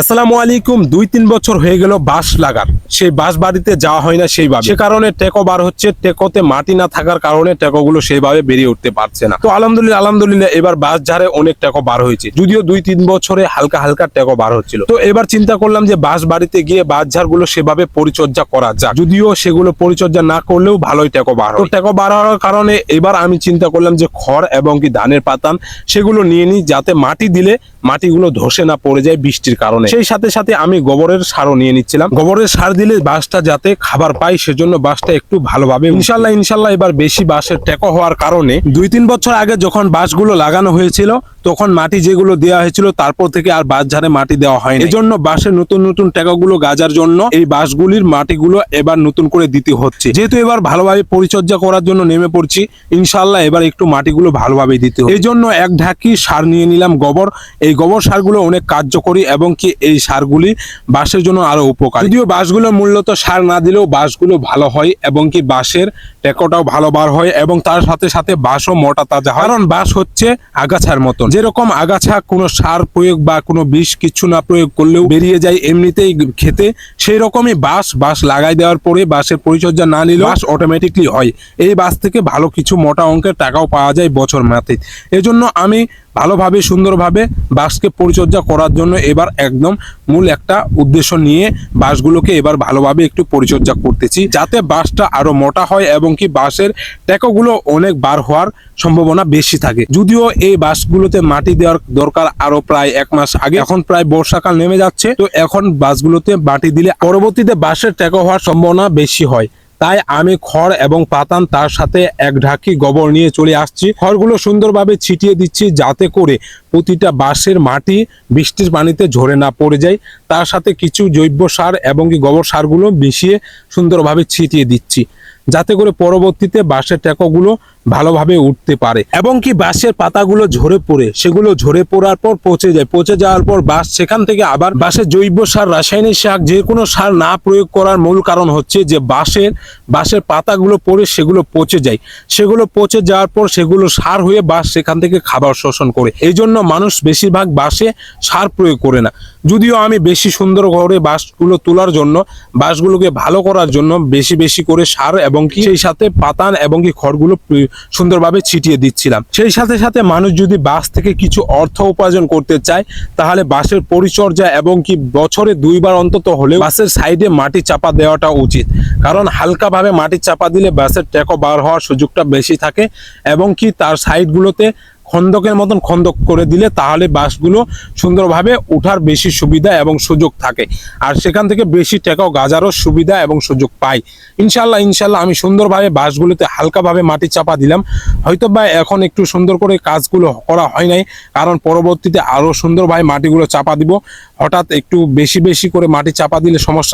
আসসালামু আলাইকুম। দুই তিন বছর হয়ে গেল বাঁশ লাগার। সেই বাঁশ বাড়িতে যাওয়া হয় না সেইভাবে। সে কারণে টেকো বার হচ্ছে। টেকোতে মাটি না থাকার কারণে টেকোগুলো সেইভাবে বেরিয়ে উঠতে পারছে না। তো আলহামদুলিল্লাহ আলহামদুলিল্লাহ, এবার বাঁশ ঝাড়ে অনেক টেকো বার হয়েছে। যদিও দুই তিন বছরে হালকা হালকা টেকো বার হচ্ছিল। তো এবার চিন্তা করলাম যে বাঁশ বাড়িতে গিয়ে বাঁশ ঝাড়গুলো সেভাবে পরিচর্যা করা যাক। যদিও সেগুলো পরিচর্যা না করলেও ভালোই টেকো বার তো টেকো বার হওয়ার কারণে এবার আমি চিন্তা করলাম যে খড় এবং কি ধানের পাতান সেগুলো নিয়ে নিই, যাতে মাটি দিলে মাটিগুলো ধসে না পড়ে যায় বৃষ্টির কারণে। সেই সাথে সাথে আমি গোবরের সারও নিয়ে নিচ্ছিলাম। গোবরের সার দিলে বাসটা যাতে খাবার পায়, সেজন্য বাসটা একটু ভালোভাবে ইনশাল্লাহ ইনশাল্লাহ এবার বেশি বাসের টেকো হওয়ার কারণে দুই তিন বছর আগে যখন বাসগুলো লাগানো হয়েছিল তখন মাটি যেগুলো দেওয়া হয়েছিল, তারপর থেকে আর বাঁশ ঝাড়ে মাটি দেওয়া হয়নি। এজন্য বাঁশের নতুন নতুন টেকাগুলো গাজার জন্য এই বাঁশগুলির মাটিগুলো এবার নতুন করে দিতে হচ্ছে। যেহেতু এবার ভালোভাবে পরিচর্যা করার জন্য নেমে পড়ছি ইনশাল্লাহ এবার একটু মাটিগুলো ভালোভাবে দিতে হবে। এই জন্য এক ঢাকি সার নিয়ে নিলাম গোবর। এই গোবর সারগুলো অনেক কার্যকরী এবং কি এই সারগুলি বাঁশের জন্য আরও উপকার। যদিও বাঁশগুলো মূলত সার না দিলেও বাঁশগুলো ভালো হয় এবং কি বাঁশের টেকোটাও ভালো বার হয় এবং তার সাথে সাথে বাঁশও মোটা তাজা হয়। কারণ বাঁশ হচ্ছে আগাছার মতন। যেরকম আগাছা, কোনো সার প্রয়োগ বা কোনো বিষ কিছু না প্রয়োগ করলেও বেরিয়ে যায়, এমনিতেই খেতে। সেই রকমই বাস বাস লাগাই দেওয়ার পরে বাসের পরিচর্যা না নিলে বাস অটোমেটিকলি হয়। এই বাস থেকে ভালো কিছু মোটা অঙ্কের টাকাও পাওয়া যায় বছর মাতে এজন্য আমি ভালোভাবে, সুন্দরভাবে বাসকে পরিচর্যা করার জন্য এবার একদম মূল একটা উদ্দেশ্য নিয়ে বাসগুলোকে এবার ভালোভাবে একটু পরিচর্যা করতেছি। যাতে বাসটা আরও মোটা হয় এবং কি বাসের ট্যাকোগুলো অনেক বার হওয়ার সম্ভাবনা বেশি থাকে। যদিও এই বাসগুলোতে মাটি দেওয়ার দরকার আরও প্রায় এক মাস আগে, এখন প্রায় বর্ষাকাল নেমে যাচ্ছে। তো এখন বাসগুলোতে মাটি দিলে পরবর্তীতে বাসের ট্যাকো হওয়ার সম্ভাবনা বেশি হয়। তাই আমি খড় এবং পাতান তার সাথে এক ঢাকি গোবর নিয়ে চলে আসছি। খড়গুলো সুন্দরভাবে ছিটিয়ে দিচ্ছি যাতে করে প্রতিটা বাঁশের মাটি বৃষ্টির পানিতে ঝরে না পড়ে যায়। তার সাথে কিছু জৈব সার এবং গোবর সারগুলো মিশিয়ে সুন্দরভাবে ছিটিয়ে দিচ্ছি। যাতে করে পরবর্তীতে বাঁশের টেকোগুলো ভালোভাবে উঠতে পারে। এবং কি বাঁশের পাতাগুলো ঝরে পড়ে, সেগুলো ঝরে পড়ার পর পচে যায়। পচে যাওয়ার পর বাঁশ, সেখান থেকে আবার বাঁশের জৈব সার, রাসায়নিক সার, যে কোনো সার না প্রয়োগ করার মূল কারণ হচ্ছে যে বাঁশের বাঁশের পাতাগুলো পড়ে সেগুলো পচে যায়। সেগুলো পচে যাওয়ার পর সেগুলো সার হয়ে বাঁশ সেখান থেকে খাবার শোষণ করে। এই জন্য মানুষ বেশিরভাগ বাঁশে সার প্রয়োগ করে না। যদিও আমি বেশি সুন্দর করে বাঁশগুলো তোলার জন্য, বাঁশগুলোকে ভালো করার জন্য বেশি বেশি করে সার এবং কি সেই সাথে পাতান এবং কি খড়গুলো সুন্দরভাবে ছিটিয়ে দিচ্ছিলাম। সেই সাথে সাথে মানুষ যদি বাস থেকে কিছু অর্থ উপার্জন করতে চায়, তাহলে বাসের পরিচর্যা এবং কি বছরে দুইবার অন্তত হলে বাসের সাইডে মাটি চাপা দেওয়াটা উচিত। কারণ হালকাভাবে মাটি চাপা দিলে বাসের টেকো বার হওয়ার সুযোগটা বেশি থাকে এবং কি তার সাইডগুলোতে খন্দকের মতন খন্দক করে দিলে তাহলে বাসগুলো সুন্দরভাবে উঠার বেশি সুবিধা এবং সুযোগ থাকে। আর সেখান থেকে বেশি টেকাও গাজারও সুবিধা এবং সুযোগ পাই ইনশাল্লাহ ইনশাল্লাহ আমি সুন্দরভাবে বাসগুলোতে হালকাভাবে মাটি চাপা দিলাম। হয়তো বা এখন একটু সুন্দর করে কাজগুলো করা হয় নাই, কারণ পরবর্তীতে আরও সুন্দরভাবে মাটিগুলো চাপা দিব। হঠাৎ একটু বেশি বেশি করে মাটি চাপা দিলে সমস্যা